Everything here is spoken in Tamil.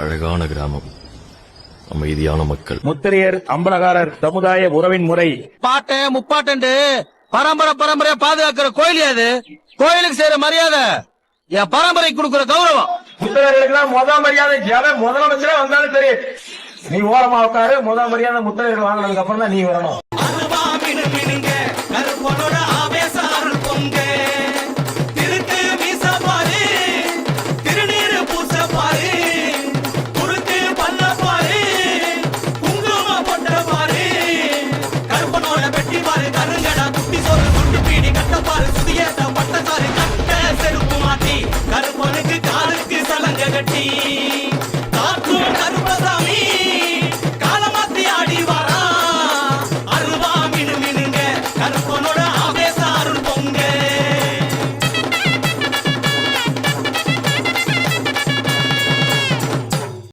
அழகான கிராமம். அமைதியான மக்கள். முத்திரையர் அம்பலகாரர் சமுதாய உறவின் முறை. பாட்டன் முப்பாட்டன் பரம்பரை பரம்பரையா பாதுகாக்கிற கோயில் அது. கோயிலுக்கு செய்யற மரியாதை. என் பரம்பரை கொடுக்கிற கௌரவம். முத்திரையர்களுக்கு முத மரியாதை ஜன முதலமைச்சரே வந்தாலும் சரி. நீ ஓரமா உட்காரு முத மரியாதை முத்திரையர்கள் வாங்கினதுக்கு அப்புறம் தான் நீ வரணும். கட்டி. காத்தூர் கருப்பசாமி காலமாத்தி ஆடி வாரா. அருவா மினு மினுங்க கருப்பனோ